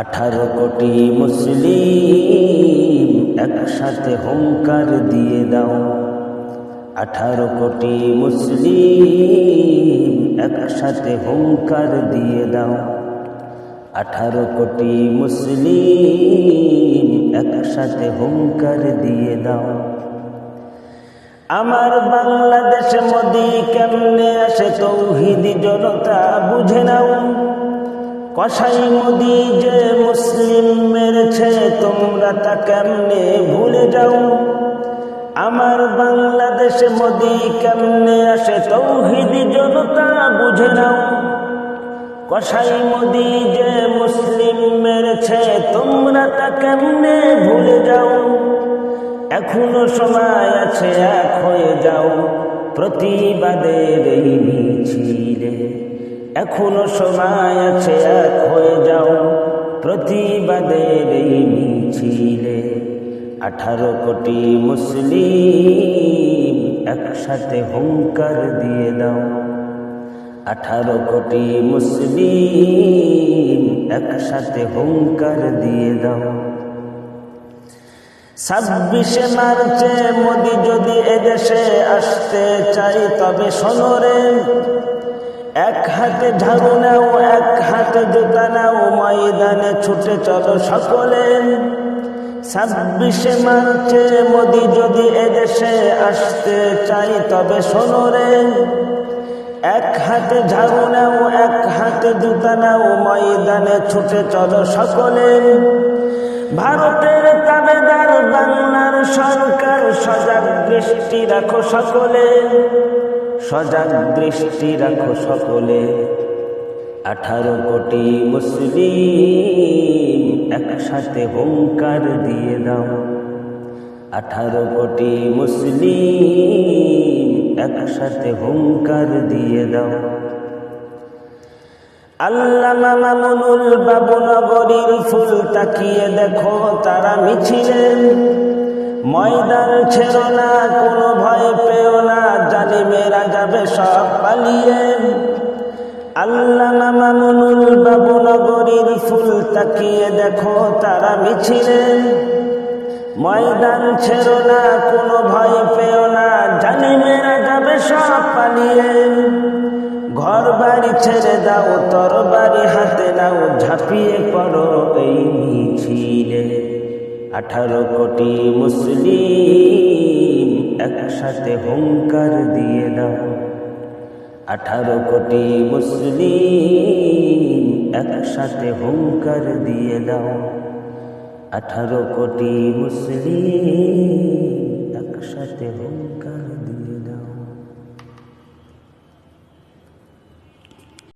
আঠারো কোটি মুসলিম একসাথে হুঙ্কার দিয়ে দাও। আঠারো কোটি মুসলিম একসাথে হুঙ্কার দিয়ে দাও। আঠারো কোটি মুসলিম একসাথে হুঙ্কার দিয়ে দাও। আমার বাংলাদেশ মোদি কেমনে আসে তৌহিদি জনতা বুঝে নাও। কসাই মোদি যে মুসলিম মেরেছে, তোমরা তা কেমনে ভুলে যাও? আমার বাংলাদেশে মোদি কেমনে আসে, তৌহিদি জনতা বুঝে নাও। কসাই মোদি যে মুসলিম মেরেছে, তোমরা তা কেমনে ভুলে যাও? এখনও সময় আছে, এক হয়ে যাও। প্রতিবাদের এই মিছিলে। এখনও সময় আছে, এক হয়ে যাও। প্রতিবাদের এই মিছিলে আঠারো কোটি মুসলিম একসাথে হুঙ্কার দিয়ে দাও। আঠারো কোটি মুসলিম একসাথে হুঙ্কার দিয়ে দাও। ছাব্বিশে মার্চে মোদি যদি এদেশে আসতে চাই তবে সোনরে এক হাতে ঝাড়ু নাও এক হাতে জুতা নাও ময়দানে ছুটে চলো সকলে। ছাব্বিশে মার্চে মোদি যদি এদেশে আসতে চাই তবে সোনরে এক হাতে ঝাড়ু নাও এক হাতে জুতা নাও ময়দানে ছুটে চলো সকলে। ভারতের তাবেদার বাংলার সরকার সজাগ দৃষ্টি রাখো সকলে। সজাগ দৃষ্টি রাখো সকলে। আঠারো কোটি মুসলিম একসাথে হুঙ্কার দিয়ে দাও। আঠারো কোটি মুসলিম একসাথে হুঙ্কার দিয়ে দাও। আল্লামা মামুনুল বাবু নগরীর ফুল তাকিয়ে দেখো, তারা মিছিলেন ময়দান ছেড়ো না, কোনো ভয় পেও না জানি মেরা যাবে সব পালিয়ে আল্লামা মামুনুল বাবু নগরীর ফুল তাকিয়ে দেখো তারা মিছিলেন ময়দান ছেড়ো না, কোনো ভয় পেও না, জানি মেরা যাবে সব পালিয়ে। ঘর বাড়ি ছেড়ে দাও তর বাড়ি হাতে নাও, ঝাঁপিয়ে পড়ো এই মিছিলে। আঠারো কোটি মুসলিম একসাথে হুঙ্কার দিয়ে দাও। আঠারো কোটি মুসলিম একসাথে হুঙ্কার দিয়ে দাও। আঠারো কোটি মুসলিম একসাথে হুঙ্কার